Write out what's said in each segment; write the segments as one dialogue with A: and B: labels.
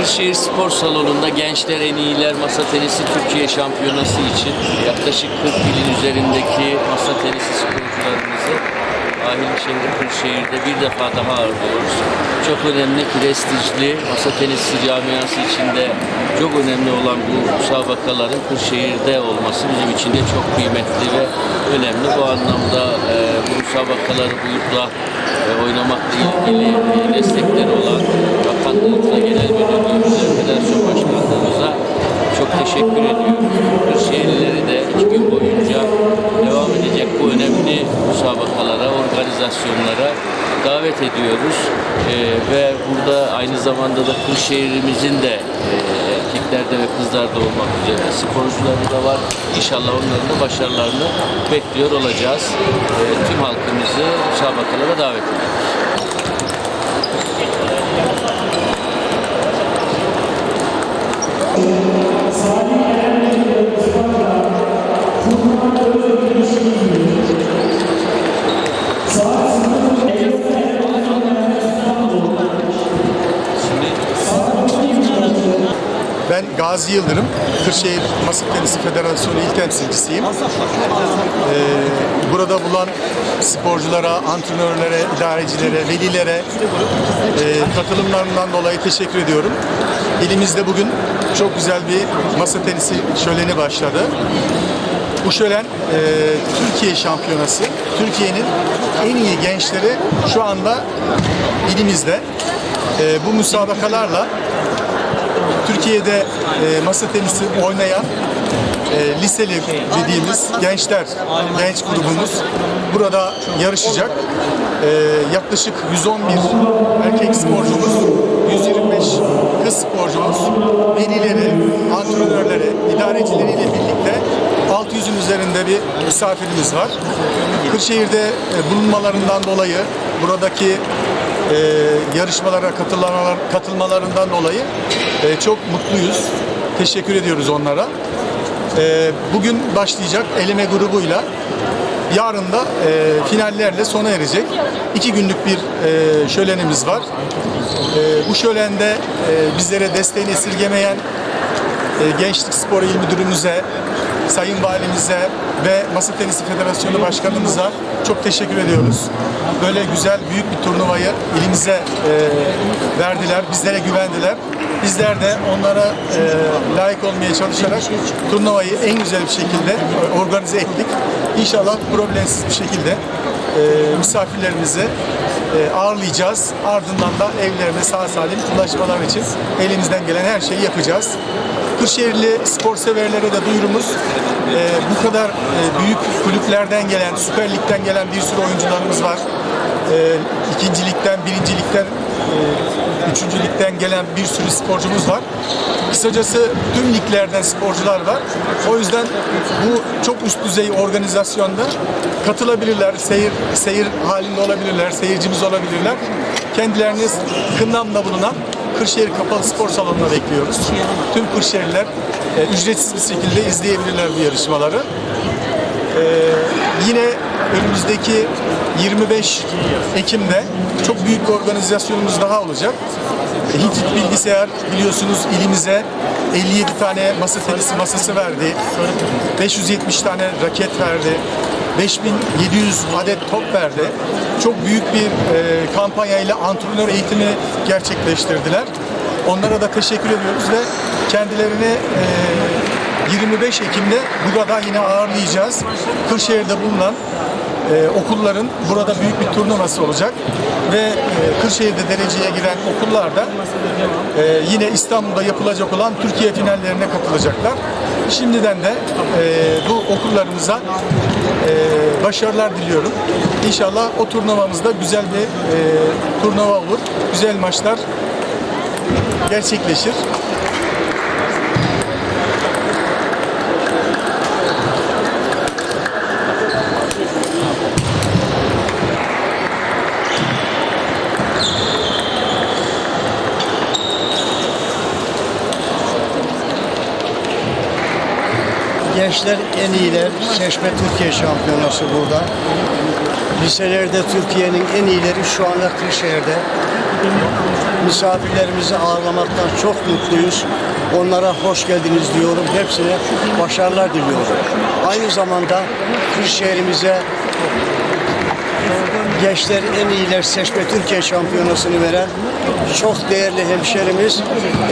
A: Kırşehir Spor Salonu'nda Gençler En İyiler Masa Tenisi Türkiye Şampiyonası için yaklaşık 40 ilin üzerindeki masa tenisi sporcularımızı Ahil şehri Kırşehir'de bir defa daha ağırlıyoruz. Çok önemli, prestijli masa tenisi camiası içinde çok önemli olan bu müsabakaların Kırşehir'de olması bizim için de çok kıymetli ve önemli. Bu anlamda e, bu müsabakaları bu yurtla e, oynamakla ilgili e, destekleri olan Bakanlığımıza, Genel Müdürlüğümüze, Federasyon Başkanlığımıza çok teşekkür ediyoruz. Kırşehirlileri de iki gün boyunca devam edecek bu önemli müsabakalara, organizasyonlara davet ediyoruz. Ee, ve burada aynı zamanda da Kırşehir'imizin de e, erkeklerde ve kızlarda olmak üzere sporcuları da var. İnşallah onların da başarılarını bekliyor olacağız. Ee, tüm halkımızı müsabakalara davet ediyoruz.
B: Ben Gazi Yıldırım, Kırşehir Masa Tenisi Federasyonu il temsilcisiyim. Ee, burada bulan sporculara, antrenörlere, idarecilere, velilere e, katılımlarından dolayı teşekkür ediyorum. İlimizde bugün çok güzel bir masa tenisi şöleni başladı. Bu şölen e, Türkiye şampiyonası. Türkiye'nin en iyi gençleri şu anda ilimizde. E, bu müsabakalarla Türkiye'de e, masa tenisi oynayan e, liseli dediğimiz gençler, genç grubumuz burada yarışacak. E, yaklaşık 111 erkek sporcumuz, 125 kız sporcumuz, velileri, antrenörleri, idarecileriyle birlikte 600'ün üzerinde bir misafirimiz var. Kırşehir'de e, bulunmalarından dolayı buradaki e, yarışmalara katılmalar, katılmalarından dolayı e, çok mutluyuz. Teşekkür ediyoruz onlara. E, bugün başlayacak eleme grubuyla yarın da e, finallerle sona erecek. İki günlük bir e, şölenimiz var. E, bu şölende e, bizlere desteğini esirgemeyen e, Gençlik Spor İl Müdürümüze, Sayın Valimize ve Masa Tenisi Federasyonu Başkanımıza çok teşekkür ediyoruz. Böyle güzel büyük bir turnuvayı ilimize e, verdiler, bizlere güvendiler. Bizler de onlara e, layık olmaya çalışarak turnuvayı en güzel bir şekilde organize ettik. İnşallah problemsiz bir şekilde e, misafirlerimizi e, ağırlayacağız. Ardından da evlerine sağ salim ulaşmalar için elimizden gelen her şeyi yapacağız. Kırşehirli spor severlere de duyurumuz e, bu kadar e, büyük kulüplerden gelen, Süper Lig'den gelen bir sürü oyuncularımız var. E, ikinci ligden, birinci ligden, e, üçüncü ligden gelen bir sürü sporcumuz var. Kısacası tüm liglerden sporcular var. O yüzden bu çok üst düzey organizasyonda katılabilirler, seyir seyir halinde olabilirler, seyircimiz olabilirler. Kendilerini Kınnam'da bulunan Kırşehir Kapalı Spor Salonu'na bekliyoruz. Tüm Kırşehirliler e, ücretsiz bir şekilde izleyebilirler bu yarışmaları. E, yine önümüzdeki 25 Ekim'de çok büyük bir organizasyonumuz daha olacak. E, Hitit Bilgisayar biliyorsunuz ilimize 57 tane masa tenisi masası verdi. 570 tane raket verdi. 5700 adet top verdi. Çok büyük bir e, kampanya ile antrenör eğitimi gerçekleştirdiler. Onlara da teşekkür ediyoruz ve kendilerini e, 25 Ekim'de burada yine ağırlayacağız. Kırşehir'de bulunan e, okulların burada büyük bir turnuvası olacak ve e, Kırşehir'de dereceye giren okullar da e, yine İstanbul'da yapılacak olan Türkiye finallerine katılacaklar. Şimdiden de e, bu okullarımıza e, başarılar diliyorum. İnşallah o turnuvamızda güzel bir e, turnuva olur, güzel maçlar gerçekleşir.
C: Gençler en iyiler seçme Türkiye şampiyonası burada. Liselerde Türkiye'nin en iyileri şu anda Kırşehir'de. Misafirlerimizi ağırlamaktan çok mutluyuz. Onlara hoş geldiniz diyorum. Hepsine başarılar diliyorum. Aynı zamanda Kırşehir'imize Gençler en iyiler seçme Türkiye şampiyonasını veren çok değerli hemşerimiz,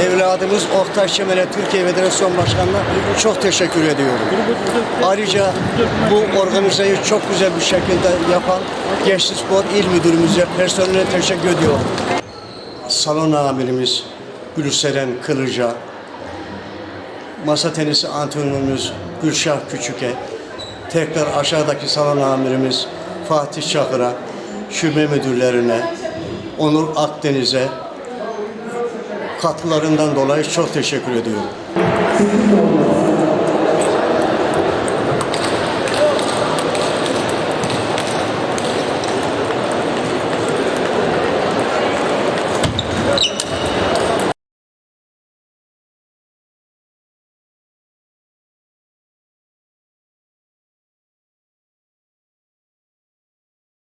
C: evladımız Oktay Çemen'e Türkiye Federasyon Başkanı'na çok teşekkür ediyorum. Ayrıca bu organizeyi çok güzel bir şekilde yapan Gençlik Spor İl Müdürümüze, personeline teşekkür ediyorum. Salon amirimiz Gülseren Kılıca, masa tenisi antrenörümüz Gülşah Küçük'e, tekrar aşağıdaki salon amirimiz Fatih Çakır'a, şube müdürlerine, Onur Akdeniz'e katkılarından dolayı çok teşekkür ediyorum.